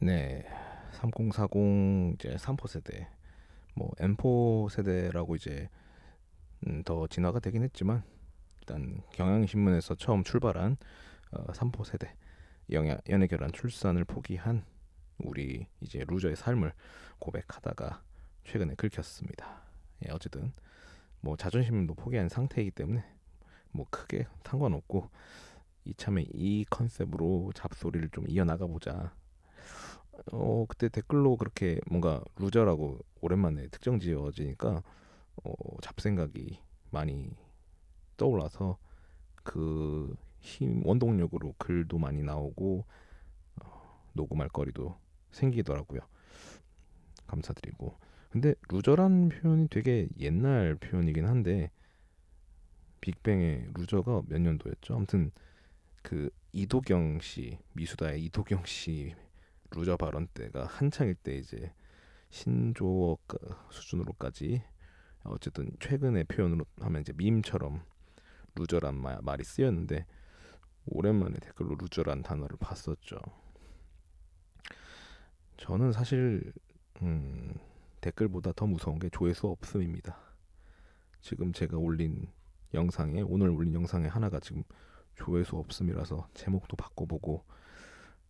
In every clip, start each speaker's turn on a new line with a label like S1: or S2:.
S1: 네, 3040 이제 3포 세대, 뭐 M4 세대라고 이제 음, 더 진화가 되긴 했지만 일단 경향신문에서 처음 출발한 어, 3포 세대 영야, 연애결혼 출산을 포기한 우리 이제 루저의 삶을 고백하다가 최근에 긁혔습니다. 예, 어쨌든 뭐 자존심도 포기한 상태이기 때문에 뭐 크게 상관없고 이참에 이 컨셉으로 잡소리를 좀 이어나가 보자. 어 그때 댓글로 그렇게 뭔가 루저라고 오랜만에 특정 지어지니까 어 잡생각이 많이 떠올라서 그 힘 원동력으로 글도 많이 나오고 어, 녹음할 거리도 생기더라고요. 감사드리고 근데 루저란 표현이 되게 옛날 표현이긴 한데 빅뱅의 루저가 몇 년도였죠? 아무튼 그 이도경 씨 미수다의 이도경 씨 루저 발언 때가 한창일 때 이제 신조어 수준으로까지 어쨌든 최근의 표현으로 하면 이제 밈처럼 루저란 말, 말이 쓰였는데 오랜만에 댓글로 루저란 단어를 봤었죠. 저는 사실 음, 댓글보다 더 무서운 게 조회수 없음입니다. 지금 제가 올린 영상에 오늘 올린 영상에 하나가 지금 조회수 없음이라서 제목도 바꿔보고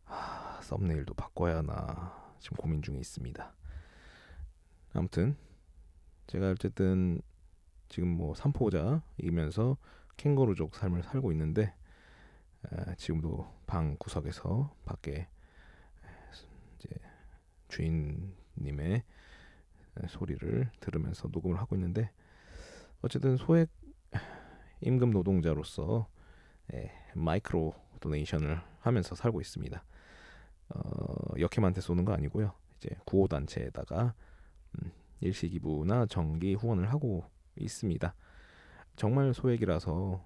S1: 아, 썸네일도 바꿔야 하나 지금 고민 중에 있습니다. 아무튼 제가 어쨌든 지금 뭐 삼포자 이면서 캥거루족 삶을 살고 있는데 에, 지금도 방 구석에서 밖에 이제 주인님의 소리를 들으면서 녹음을 하고 있는데 어쨌든 소액 임금 노동자로서 예, 마이크로 도네이션을 하면서 살고 있습니다. 어, 역해한테 쏘는 거 아니고요. 이제 구호 단체에다가 음, 일시 기부나 정기 후원을 하고 있습니다. 정말 소액이라서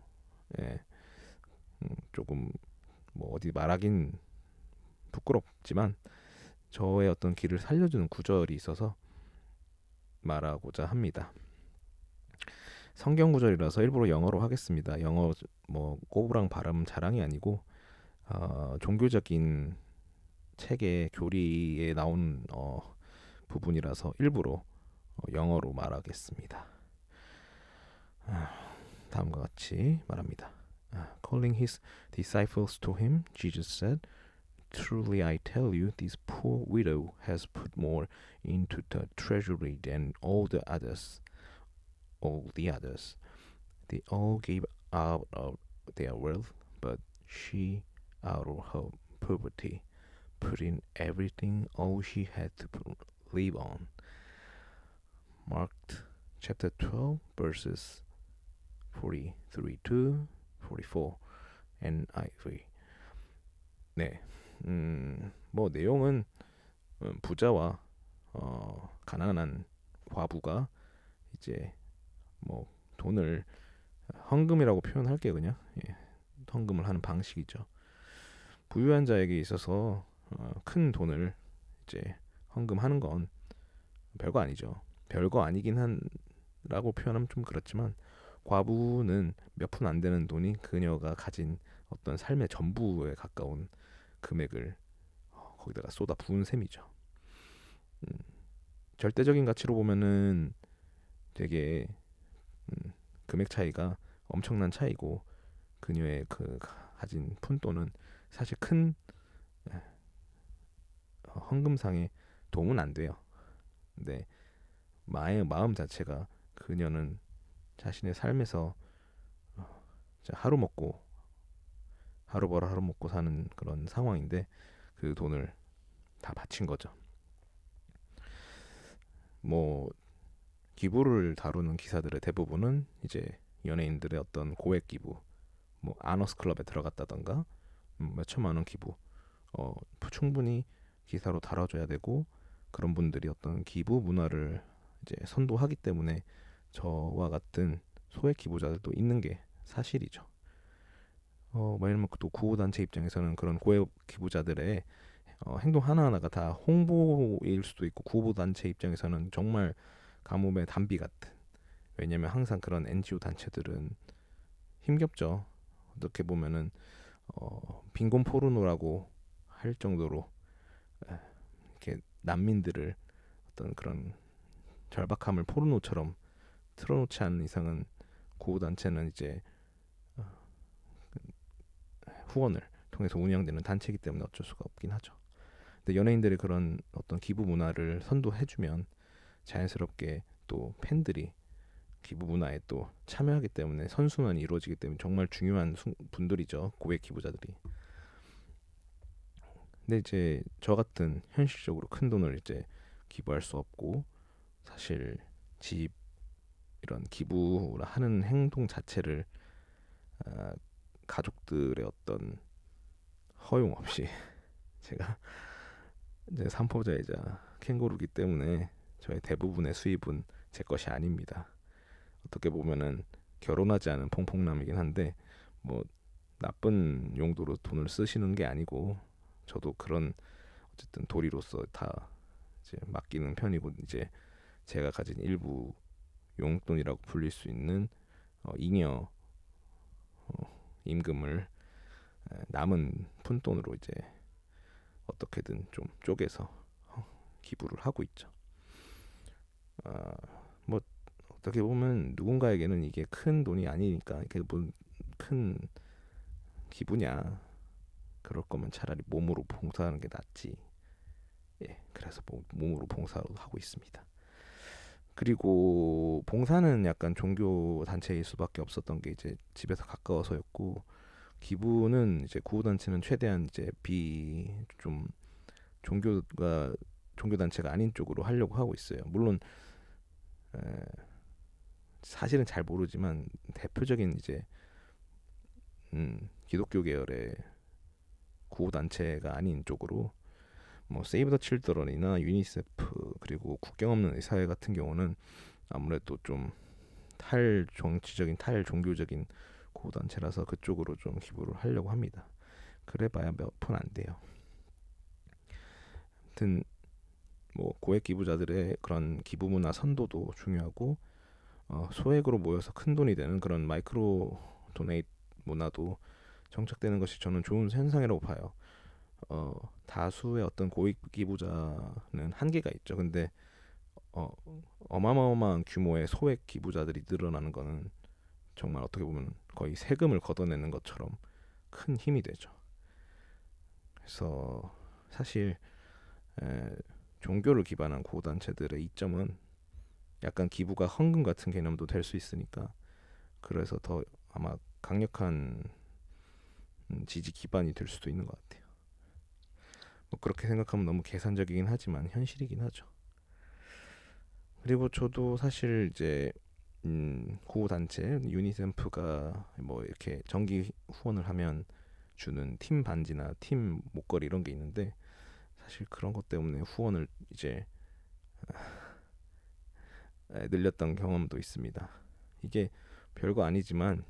S1: 예, 음, 조금 뭐 어디 말하긴 부끄럽지만 저의 어떤 길을 살려주는 구절이 있어서 말하고자 합니다. 성경 구절이라서 일부러 영어로 하겠습니다. 영어 뭐 꼬부랑 발음 자랑이 아니고 어, 종교적인 책의 교리에 나온 어, 부분이라서 일부러 어, 영어로 말하겠습니다. 아, 다음과 같이 말합니다. 아, Calling his disciples to him, Jesus said, Truly I tell you, this poor widow has put more into the treasury than all the others. All the others. They all gave out of their wealth, but she, out of her poverty, put in everything all she had to live on. Mark chapter 12, verses 43 to 44 NIV. 네, 음, 뭐 내용은 부자와 어, 가난한 과부가 이제 뭐 돈을 헌금이라고 표현할게요 그냥 예, 헌금을 하는 방식이죠. 부유한 자에게 있어서 어, 큰 돈을 이제 헌금하는 건 별거 아니죠. 별거 아니긴 한라고 표현하면 좀 그렇지만 과부는 몇 푼 안 되는 돈이 그녀가 가진 어떤 삶의 전부에 가까운 금액을 어, 거기다가 쏟아 부은 셈이죠. 음, 절대적인 가치로 보면은 되게 음, 금액 차이가 엄청난 차이고 그녀의 그 가진 푼돈은 사실 큰 헌금상에 도움은 안 돼요. 근데 마의 마음 자체가 그녀는 자신의 삶에서 어, 하루 먹고 하루 벌어 하루 먹고 사는 그런 상황인데 그 돈을 다 바친 거죠. 뭐 기부를 다루는 기사들의 대부분은 이제 연예인들의 어떤 고액 기부, 뭐 아너스 클럽에 들어갔다던가 음, 몇 천만 원 기부, 어 충분히 기사로 다뤄줘야 되고 그런 분들이 어떤 기부 문화를 이제 선도하기 때문에 저와 같은 소액 기부자들도 있는 게 사실이죠. 어, 뭐 예를 또 구호단체 입장에서는 그런 고액 기부자들의 어, 행동 하나하나가 다 홍보일 수도 있고 구호단체 입장에서는 정말 가뭄의 단비 같은 왜냐면 항상 그런 NGO 단체들은 힘겹죠. 어떻게 보면은 어, 빈곤 포르노라고 할 정도로 이렇게 난민들을 어떤 그런 절박함을 포르노처럼 틀어놓지 않는 이상은 구호 단체는 이제 어, 후원을 통해서 운영되는 단체이기 때문에 어쩔 수가 없긴 하죠. 근데 연예인들이 그런 어떤 기부 문화를 선도해주면 자연스럽게 또 팬들이 기부 문화에 또 참여하기 때문에 선순환이 이루어지기 때문에 정말 중요한 분들이죠 고액 기부자들이. 근데 이제 저 같은 현실적으로 큰 돈을 이제 기부할 수 없고 사실 집 이런 기부를 하는 행동 자체를 아, 가족들의 어떤 허용 없이 제가 이제 삼포자이자 캥거루기 때문에 저의 대부분의 수입은 제 것이 아닙니다. 어떻게 보면은 결혼하지 않은 퐁퐁남이긴 한데 뭐 나쁜 용도로 돈을 쓰시는 게 아니고 저도 그런 어쨌든 도리로서 다 이제 맡기는 편이고 이제 제가 가진 일부 용돈이라고 불릴 수 있는 어, 잉여 어, 임금을 남은 푼돈으로 이제 어떻게든 좀 쪼개서 어, 기부를 하고 있죠. 아, 뭐 어떻게 보면 누군가에게는 이게 큰 돈이 아니니까 이게 뭐 큰 기부냐 그럴 거면 차라리 몸으로 봉사하는 게 낫지. 예, 그래서 뭐 몸으로 봉사로 하고 있습니다. 그리고 봉사는 약간 종교 단체일 수밖에 없었던 게 이제 집에서 가까워서였고 기부는 이제 구호 단체는 최대한 이제 비 좀 종교가 종교 단체가 아닌 쪽으로 하려고 하고 있어요. 물론 에, 사실은 잘 모르지만 대표적인 이제 음, 기독교 계열의 구호 단체가 아닌 쪽으로 뭐 세이브 더 칠드런이나 유니세프 그리고 국경 없는 의사회 같은 경우는 아무래도 좀 탈정치적인 탈종교적인 구호 단체라서 그쪽으로 좀 기부를 하려고 합니다. 그래봐야 몇 푼 안 돼요. 아무튼 뭐 고액 기부자들의 그런 기부 문화 선도도 중요하고 어, 소액으로 모여서 큰 돈이 되는 그런 마이크로 도네이트 문화도 정착되는 것이 저는 좋은 현상이라고 봐요. 어, 다수의 어떤 고액 기부자는 한계가 있죠. 근데 어, 어마어마한 규모의 소액 기부자들이 늘어나는 거는 정말 어떻게 보면 거의 세금을 걷어내는 것처럼 큰 힘이 되죠. 그래서 사실 에, 종교를 기반한 구호단체들의 이점은 약간 기부가 헌금 같은 개념도 될 수 있으니까 그래서 더 아마 강력한 음, 지지 기반이 될 수도 있는 것 같아요. 뭐 그렇게 생각하면 너무 계산적이긴 하지만 현실이긴 하죠. 그리고 저도 사실 이제 음, 구호 단체 유니셈프가 뭐 이렇게 정기 후원을 하면 주는 팀 반지나 팀 목걸이 이런 게 있는데 사실 그런 것 때문에 후원을 이제 늘렸던 경험도 있습니다. 이게 별거 아니지만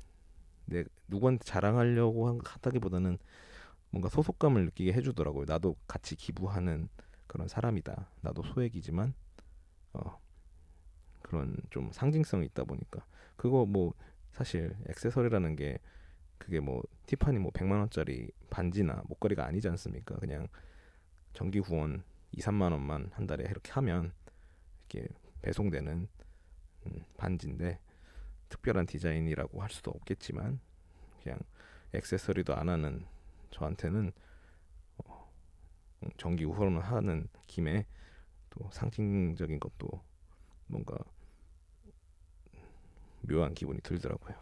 S1: 내 누구한테 자랑하려고 하다기보다는 뭔가 소속감을 느끼게 해주더라고요. 나도 같이 기부하는 그런 사람이다. 나도 소액이지만 어, 그런 좀 상징성이 있다 보니까 그거 뭐 사실 액세서리라는 게 그게 뭐 티파니 뭐 100만 원짜리 반지나 목걸이가 아니지 않습니까? 그냥 정기 후원 2, 3만 원만 한 달에 이렇게 하면 이렇게 배송되는 음, 반지인데 특별한 디자인이라고 할 수도 없겠지만 그냥 액세서리도 안 하는 저한테는 어, 정기 후원을 하는 김에 또 상징적인 것도 뭔가 묘한 기분이 들더라고요.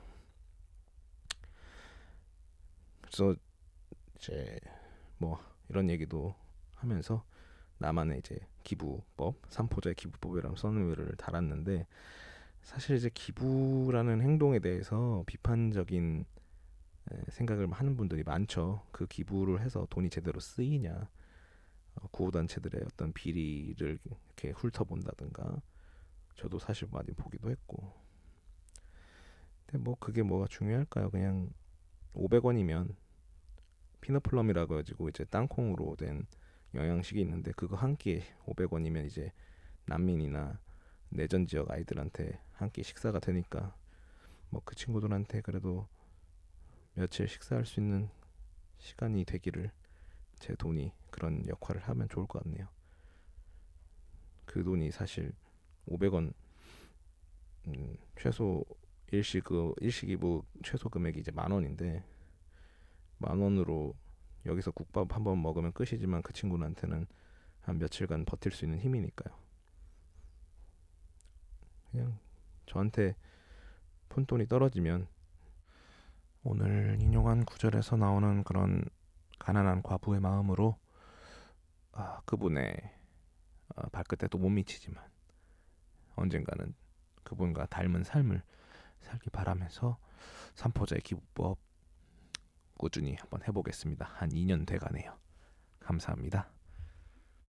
S1: 그래서 이제 뭐 이런 얘기도 하면서 나만의 이제 기부법, 삼포자의 기부법이라는 써느웨를 달았는데 사실 이제 기부라는 행동에 대해서 비판적인 생각을 하는 분들이 많죠. 그 기부를 해서 돈이 제대로 쓰이냐, 어, 구호단체들의 어떤 비리를 이렇게 훑어본다든가, 저도 사실 많이 보기도 했고. 근데 뭐 그게 뭐가 중요할까요? 그냥 500원이면 피너플럼이라고 해가지고 이제 땅콩으로 된 영양식이 있는데 그거 한 끼에 500원이면 이제 난민이나 내전 지역 아이들한테 한 끼 식사가 되니까 뭐 그 친구들한테 그래도 며칠 식사할 수 있는 시간이 되기를 제 돈이 그런 역할을 하면 좋을 것 같네요. 그 돈이 사실 500원 음, 최소 일시 그 일시기부 최소 금액이 이제 만 원인데 만 원으로 여기서 국밥 한 번 먹으면 끝이지만 그 친구한테는 한 며칠간 버틸 수 있는 힘이니까요. 그냥 저한테 푼돈이 떨어지면 오늘 인용한 구절에서 나오는 그런 가난한 과부의 마음으로 아, 그분의 아, 발끝에도 못 미치지만 언젠가는 그분과 닮은 삶을 살기 바라면서 삼포자의 기부법 꾸준히 한번 해보겠습니다. 한 2년 돼가네요. 감사합니다.